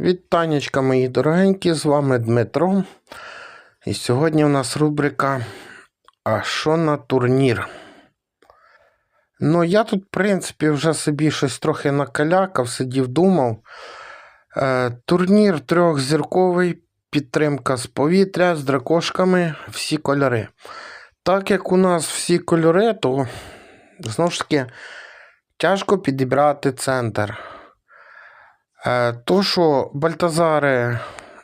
Вітанечка, мої дорогенькі, з вами Дмитро. І сьогодні у нас рубрика А що на турнір? Ну, я тут, в принципі, вже собі щось трохи накалякав, сидів, думав. Е, турнір трьохзірковий, підтримка з повітря, з дракошками, всі кольори. Так як у нас всі кольори, то знову ж таки тяжко підібрати центр. Е, То, що Бальтазари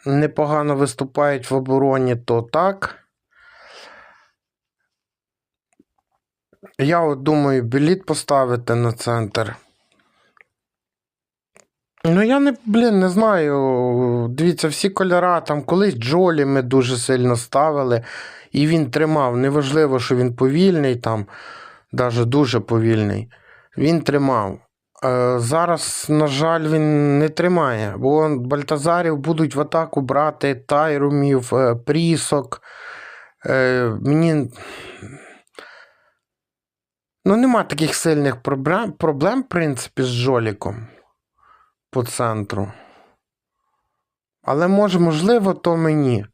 непогано виступають в обороні, то так. Я от думаю, біліт поставити на центр. Ну, я не, блін, не знаю. Дивіться, всі кольора, там колись Джолі ми дуже сильно ставили, і він тримав. Неважливо, що він повільний, там, навіть дуже повільний. Він тримав. Е, Зараз, на жаль, він не тримає, бо Бальтазарів будуть в атаку брати Тайрумів, е, Прісок. Е, Мені. Ну, нема таких сильних проблем, проблем, в принципі, з Жоліком по центру. Але може, можливо, то мені.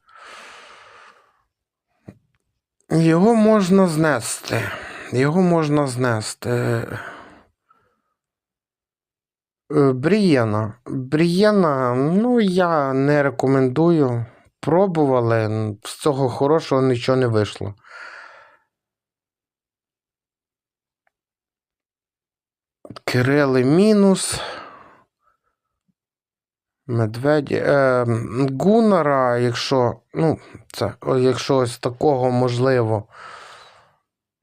Його можна знести. Його можна знести. Е, Брієна. Брієна, ну, я не рекомендую. Пробували, з цього хорошого нічого не вийшло. Кирили мінус. Медведі. Е, м, Гуннера, якщо. Ну, це, якщо ось такого можливо.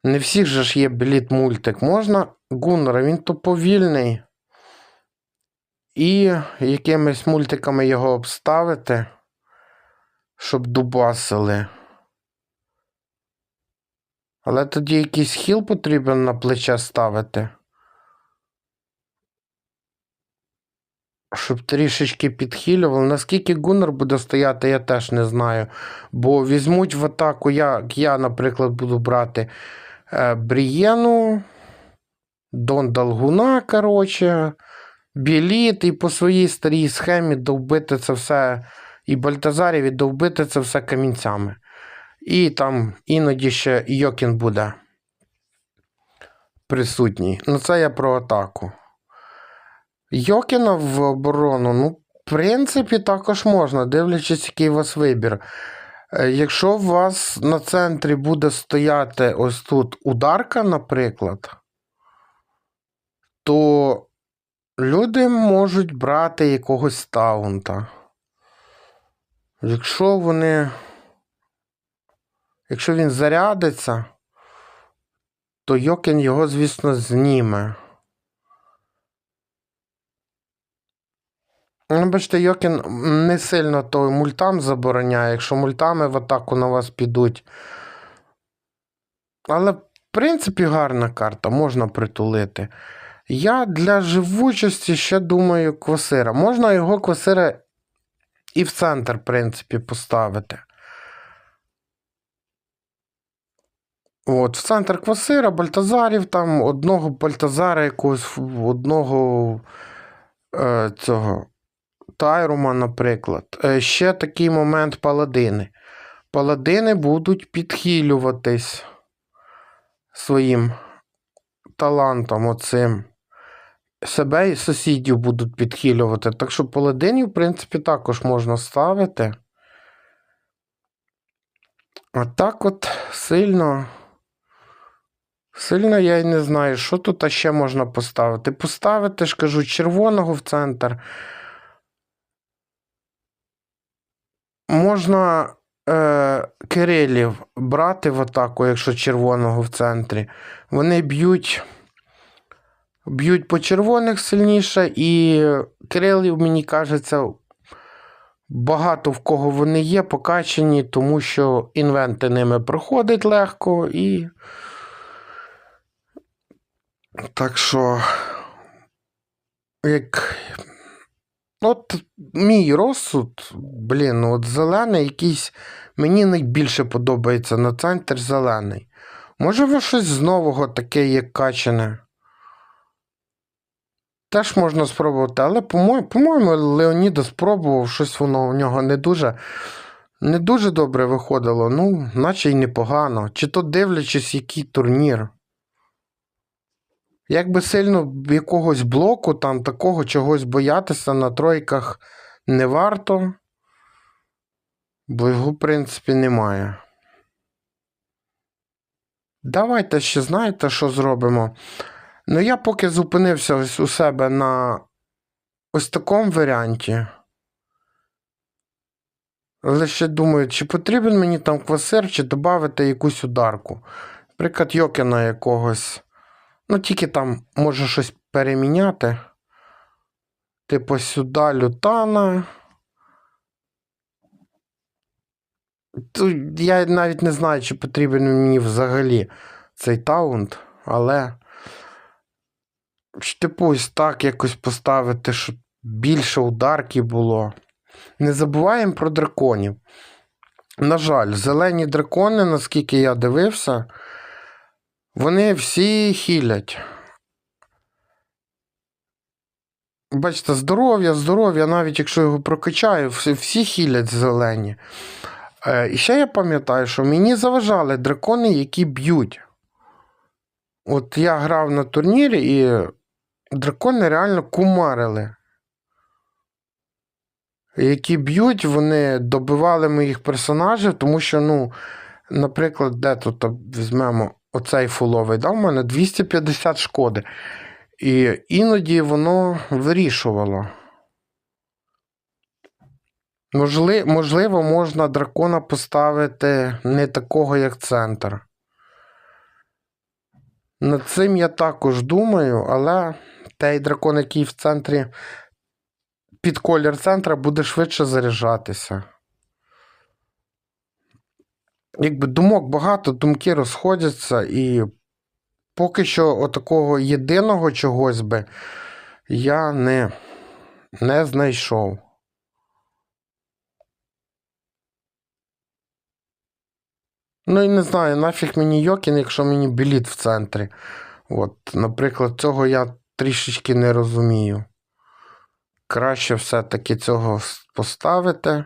Не всіх же ж є біліт мультик. Можна Гуннера, він то повільний. І якимись мультиками його обставити, щоб дубасили. Але тоді якийсь хіл потрібен на плече ставити. Щоб трішечки підхилювали. Наскільки Гуннер буде стояти, я теж не знаю. Бо візьмуть в атаку, як я, наприклад, буду брати е, Брієну, Дон Далгуна, коротше, Біліт, і по своїй старій схемі довбити це все, і Бальтазарів, і довбити це все камінцями. І там іноді ще Йокін буде присутній. Ну, це я про атаку. Йокіна в оборону, ну, в принципі, також можна, дивлячись, який у вас вибір. Е, Якщо у вас на центрі буде стояти ось тут ударка, наприклад, то люди можуть брати якогось таунта. Якщо вони. Якщо він зарядиться, то Йокін його, звісно, зніме. Ну, бачите, Йокін не сильно то мультам забороняє, якщо мультами в атаку на вас підуть. Але, в принципі, гарна карта, можна притулити. Я для живучості ще думаю квасира. Можна його квасира і в центр, в принципі, поставити. От, в центр квасира, Бальтазарів, там одного Бальтазара якогось, одного е, цього Тайрума, наприклад. Е, ще такий момент паладини. Паладини будуть підхилюватись своїм талантом оцим. Себе і сусідів будуть підхилювати. Так що паладинів, в принципі, також можна ставити. А так от сильно. Сильно я й не знаю, що тут ще можна поставити. Поставити, ж кажу, червоного в центр. Можна е, Кирилів брати в атаку, якщо червоного в центрі. Вони б'ють. Б'ють по червоних сильніше, і Кирилів, мені кажеться, багато в кого вони є покачені, тому що інвенти ними проходить легко і. Так що, як. От мій розсуд, блін, от зелений якийсь. Мені найбільше подобається на центр зелений. Може, ви щось з нового таке є качане? Теж можна спробувати, але, по-моєму, Леоніда спробував, щось воно у нього не дуже, не дуже добре виходило. Ну, наче й непогано. Чи то дивлячись, який турнір. Якби сильно якогось блоку, там такого чогось боятися на тройках не варто, бо його, в принципі, немає. Давайте ще знаєте, що зробимо. Ну, я поки зупинився ось у себе на ось такому варіанті. Але ще думаю, чи потрібен мені там квасир, чи додати якусь ударку. Наприклад, Йокена якогось. Ну, тільки там може щось переміняти. Типу сюди лютана. Тут я навіть не знаю, чи потрібен мені взагалі цей таунт, але. Типу, ось так якось поставити, щоб більше ударки було. Не забуваємо про драконів. На жаль, зелені дракони, наскільки я дивився, вони всі хілять. Бачите, здоров'я, здоров'я, навіть якщо його прокачаю, всі, всі хілять зелені. Е, і ще я пам'ятаю, що мені заважали дракони, які б'ють. От я грав на турнірі, і дракони реально кумарили. Які б'ють, вони добивали моїх персонажів, тому що, ну, наприклад, де тут візьмемо оцей фуловий, да, у мене 250 шкоди. І іноді воно вирішувало. Можли, можливо, можна дракона поставити не такого, як центр. Над цим я також думаю, але той дракон, який в центрі під колір центра, буде швидше заряджатися. Якби думок багато, думки розходяться, і поки що отакого єдиного чогось би я не, не знайшов. Ну і не знаю, нафіг мені Йокін, якщо мені біліт в центрі. От, Наприклад, цього я трішечки не розумію. Краще все-таки цього поставити.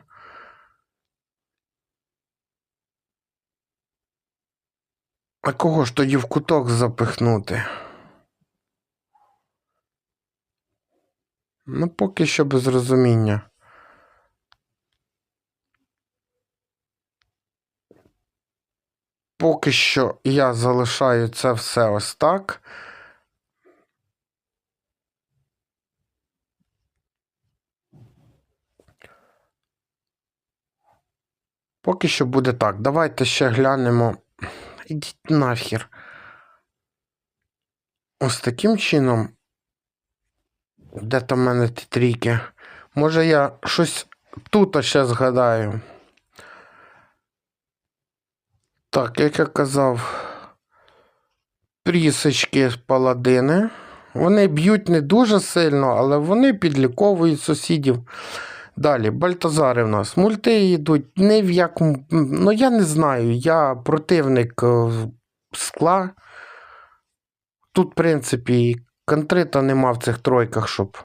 А кого ж тоді в куток запихнути? Ну, поки що без розуміння. Поки що я залишаю це все ось так. Поки що буде так. Давайте ще глянемо. Ідіть нахер. Ось таким чином. Де там в мене ті трійки? Може я щось тут ще згадаю. Так, як я казав, прісочки паладини. Вони б'ють не дуже сильно, але вони підліковують сусідів. Далі, Бальтазари в нас. Мульти йдуть не в якому. Ну, я не знаю. Я противник е, скла. Тут, в принципі, контрита нема в цих тройках, щоб.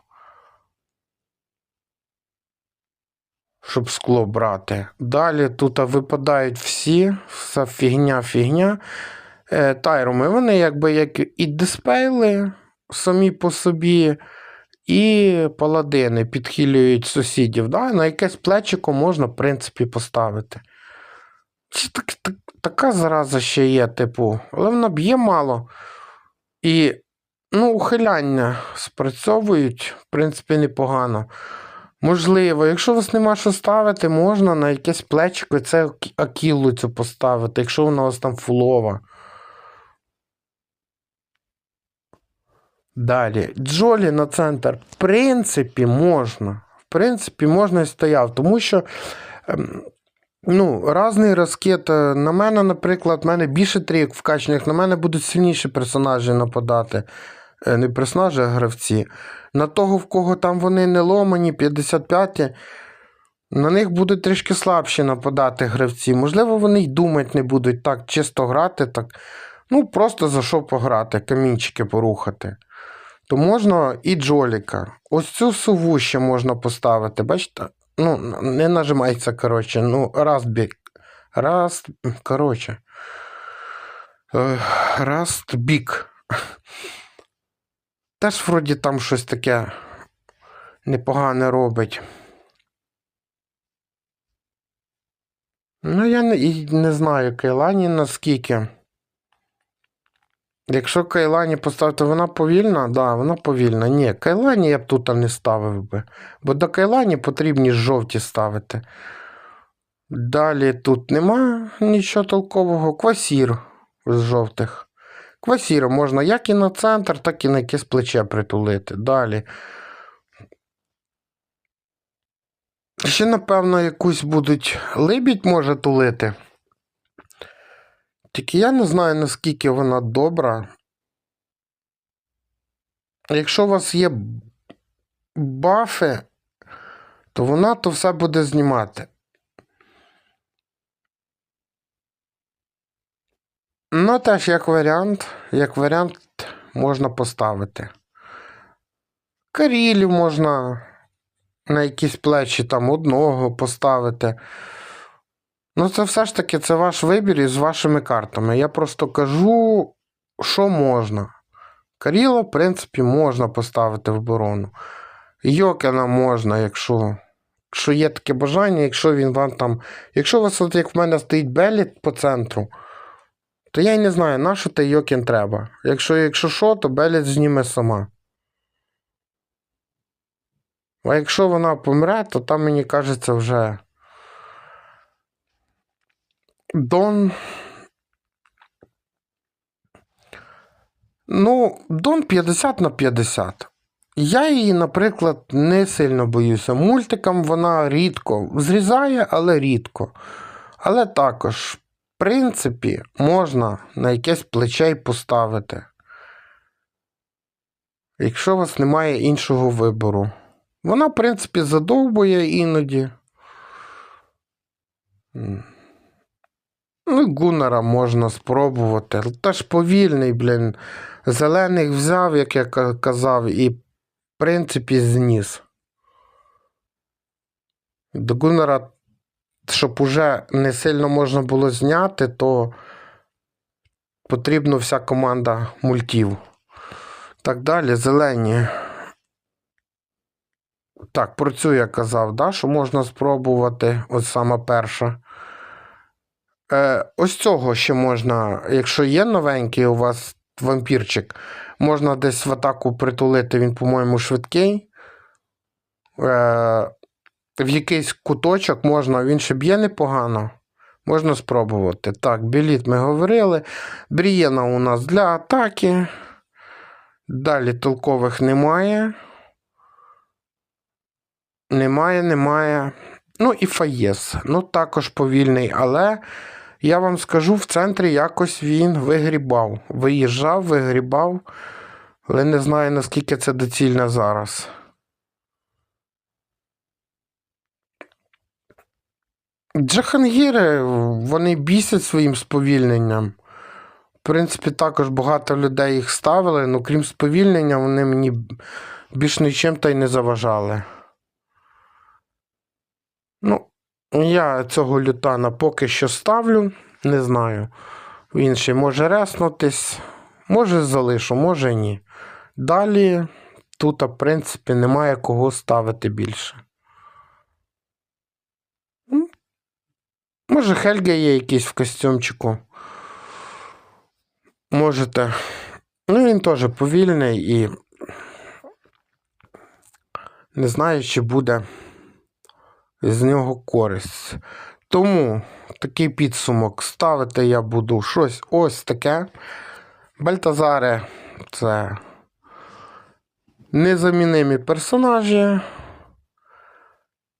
Щоб скло брати. Далі тут випадають всі, вся фігня-фігня. Е, Тайруми, вони якби як і диспейли самі по собі, і паладини підхилюють сусідів. Да? На якесь плечико можна, в принципі, поставити. Це так, так, така зараза ще є, типу, але вона б'є мало. І ну, ухиляння спрацьовують, в принципі, непогано. Можливо, якщо у вас нема що ставити, можна на якесь плечико це акілу цю поставити, якщо вона у вас там фулова. Далі. Джолі на центр, в принципі, можна. В принципі, можна і стояв, тому що. Ем, Ну, різний розкид. На мене, наприклад, в мене більше трійок вкачаних, на мене будуть сильніші персонажі нападати. Е, не персонажі, а гравці. На того, в кого там вони не ломані, 55 на них будуть трішки слабші нападати гравці. Можливо, вони й думати не будуть так чисто грати, так. Ну, просто за що пограти, камінчики порухати. То можна і джоліка. Ось цю сову ще можна поставити. Бачите? Ну, не нажимається, коротше. Ну, бік. Раз, коротше. Е, Раст бік. Теж вроді там щось таке непогане робить. Ну, я не, і не знаю, Кайлані наскільки. Якщо Кайлані поставити, вона повільна, да, вона повільна. Ні, Кайлані я б тут не ставив би. Бо до Кайлані потрібні жовті ставити. Далі тут нема нічого толкового. Квасір з жовтих. Квасір можна як і на центр, так і на якесь плече притулити. Далі. Ще, напевно, якусь будуть либідь може тулити. Тільки я не знаю, наскільки вона добра. Якщо у вас є бафи, то вона то все буде знімати. Ну, теж як варіант, як варіант можна поставити. Карілів можна на якісь плечі там одного поставити. Ну, це все ж таки це ваш вибір із вашими картами. Я просто кажу, що можна. Каріла, в принципі, можна поставити в оборону. Йокена можна, якщо якщо є таке бажання, якщо він вам там. Якщо у вас, от як в мене стоїть Беліт по центру, то я й не знаю, на що те Йокен треба. Якщо якщо що, то Беліт зніме сама. А якщо вона помре, то там, мені кажеться, вже. Дон. Ну, Дон 50 на 50. Я її, наприклад, не сильно боюся. Мультикам вона рідко зрізає, але рідко. Але також, в принципі, можна на якесь плече й поставити. Якщо у вас немає іншого вибору. Вона, в принципі, задовбує іноді. Ну, Гуннера можна спробувати. Теж повільний, блін. Зелених взяв, як я казав, і, в принципі, зніс. До Гуннера, щоб уже не сильно можна було зняти, то потрібна вся команда мультів. Так далі, зелені. Так, про цю я казав, да, що можна спробувати, ось саме перша. Е, Ось цього ще можна, якщо є новенький у вас вампірчик, можна десь в атаку притулити, він, по-моєму, швидкий. Е, В якийсь куточок можна, він ще б'є непогано. Можна спробувати. Так, біліт ми говорили. Брієна у нас для атаки. Далі толкових немає. Немає, немає. Ну і Фаєс. Ну, також повільний, але я вам скажу, в центрі якось він вигрібав. Виїжджав, вигрібав, але не знаю, наскільки це доцільно зараз. Джахангіри, вони бісять своїм сповільненням. В принципі, також багато людей їх ставили, але крім сповільнення, вони мені більш нічим та й не заважали. Ну, я цього лютана поки що ставлю, не знаю. Він ще може реснутись, може залишу, може ні. Далі тут, в принципі, немає кого ставити більше. Може, Хельга є якийсь в костюмчику. Можете. Ну, він теж повільний і не знаю, чи буде з нього користь. Тому такий підсумок ставити я буду щось ось таке. Бальтазари це незамінимі персонажі.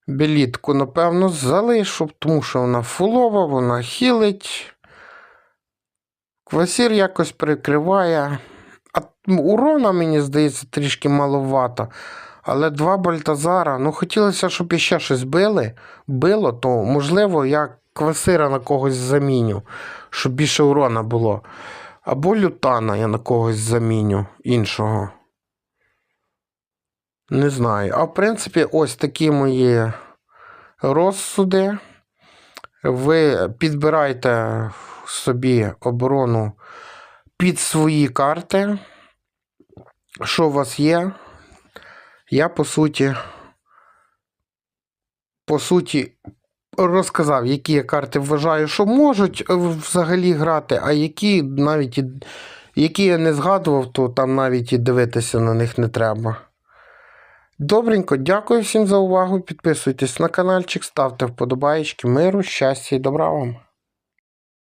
Білітку, напевно, залишу, тому що вона фулова, вона хілить. Квасір якось прикриває. А урона, мені здається, трішки маловато. Але два Бальтазара, ну хотілося, щоб іще щось били, било, то можливо я квасира на когось заміню, щоб більше урона було. Або лютана я на когось заміню іншого. Не знаю. А в принципі, ось такі мої розсуди. Ви підбирайте собі оборону під свої карти. Що у вас є? Я по суті. По суті, розказав, які я карти вважаю, що можуть е, взагалі грати, а які навіть які я не згадував, то там навіть і дивитися на них не треба. Добренько, дякую всім за увагу. Підписуйтесь на каналчик, ставте вподобаєчки, миру, щастя і добра вам.